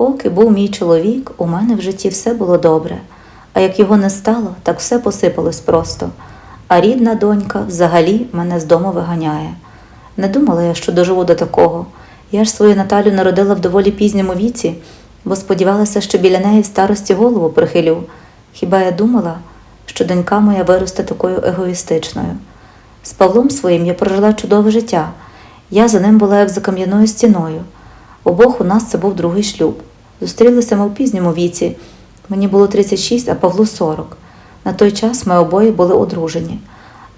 Поки був мій чоловік, у мене в житті все було добре, а як його не стало, так все посипалось просто. А рідна донька взагалі мене з дому виганяє. Не думала я, що доживу до такого. Я ж свою Наталю народила в доволі пізньому віці, бо сподівалася, що біля неї в старості голову прихилю. Хіба я думала, що донька моя виросте такою егоїстичною? З Павлом своїм я прожила чудове життя. Я за ним була як за кам'яною стіною. Обох у нас це був другий шлюб. Зустрілися ми в пізньому віці. Мені було 36, а Павлу 40. На той час ми обоє були одружені,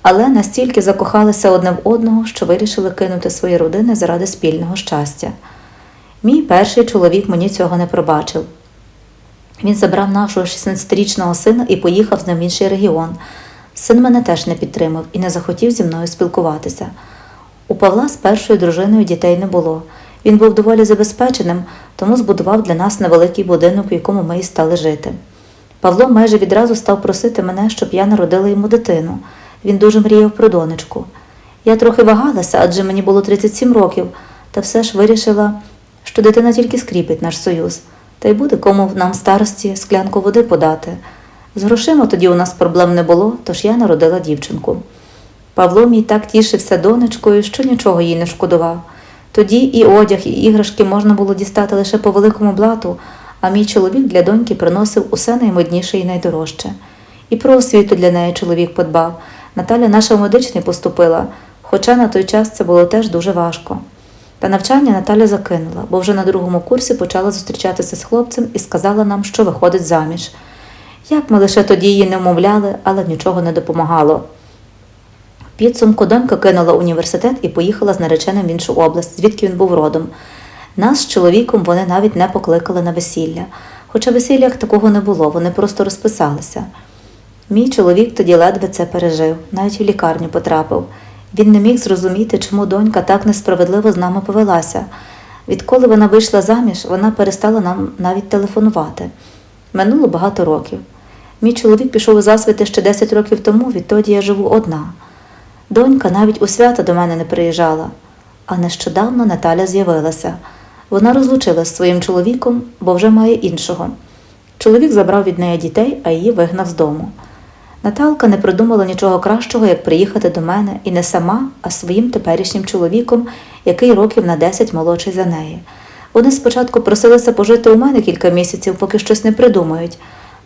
але настільки закохалися одне в одного, що вирішили кинути свої родини заради спільного щастя. Мій перший чоловік мені цього не пробачив. Він забрав нашого 16-річного сина і поїхав з ним в інший регіон. Син мене теж не підтримав і не захотів зі мною спілкуватися. У Павла з першою дружиною дітей не було. Він був доволі забезпеченим, тому збудував для нас невеликий будинок, в якому ми і стали жити. Павло майже відразу став просити мене, щоб я народила йому дитину. Він дуже мріяв про донечку. Я трохи вагалася, адже мені було 37 років, та все ж вирішила, що дитина тільки скріпить наш союз, та й буде кому нам старості склянку води подати. З грошима тоді у нас проблем не було, тож я народила дівчинку. Павло мій так тішився донечкою, що нічого їй не шкодував. Тоді і одяг, і іграшки можна було дістати лише по великому блату, а мій чоловік для доньки приносив усе наймодніше і найдорожче. І про освіту для неї чоловік подбав. Наталя наша в медичний поступила, хоча на той час це було теж дуже важко. Та навчання Наталя закинула, бо вже на другому курсі почала зустрічатися з хлопцем і сказала нам, що виходить заміж. Як ми лише тоді її не вмовляли, але нічого не допомагало. В підсумку донька кинула університет і поїхала з нареченим в іншу область, звідки він був родом. Нас з чоловіком вони навіть не покликали на весілля, хоча весілля як такого не було, вони просто розписалися. Мій чоловік тоді ледве це пережив, навіть в лікарню потрапив. Він не міг зрозуміти, чому донька так несправедливо з нами повелася. Відколи вона вийшла заміж, вона перестала нам навіть телефонувати. Минуло багато років. Мій чоловік пішов у засвіти ще 10 років тому, відтоді я живу одна. Донька навіть у свята до мене не приїжджала, а нещодавно Наталя з'явилася. Вона розлучилась з своїм чоловіком, бо вже має іншого. Чоловік забрав від неї дітей, а її вигнав з дому. Наталка не придумала нічого кращого, як приїхати до мене і не сама, а своїм теперішнім чоловіком, який років на 10 молодший за неї. Вони спочатку просилися пожити у мене кілька місяців, поки щось не придумають,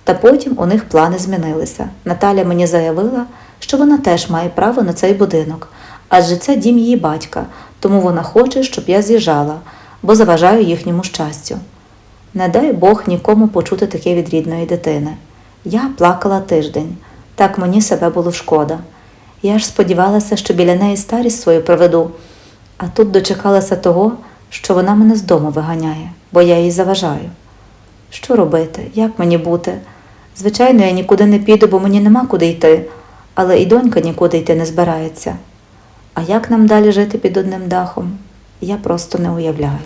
та потім у них плани змінилися. Наталя мені заявила, що вона теж має право на цей будинок, адже це дім її батька, тому вона хоче, щоб я з'їжджала, бо заважаю їхньому щастю. Не дай Бог нікому почути таке від рідної дитини. Я плакала тиждень, так мені себе було шкода. Я ж сподівалася, що біля неї старість свою проведу, а тут дочекалася того, що вона мене з дому виганяє, бо я їй заважаю. Що робити? Як мені бути? Звичайно, я нікуди не піду, бо мені нема куди йти, але і донька нікуди йти не збирається. А як нам далі жити під одним дахом, я просто не уявляю.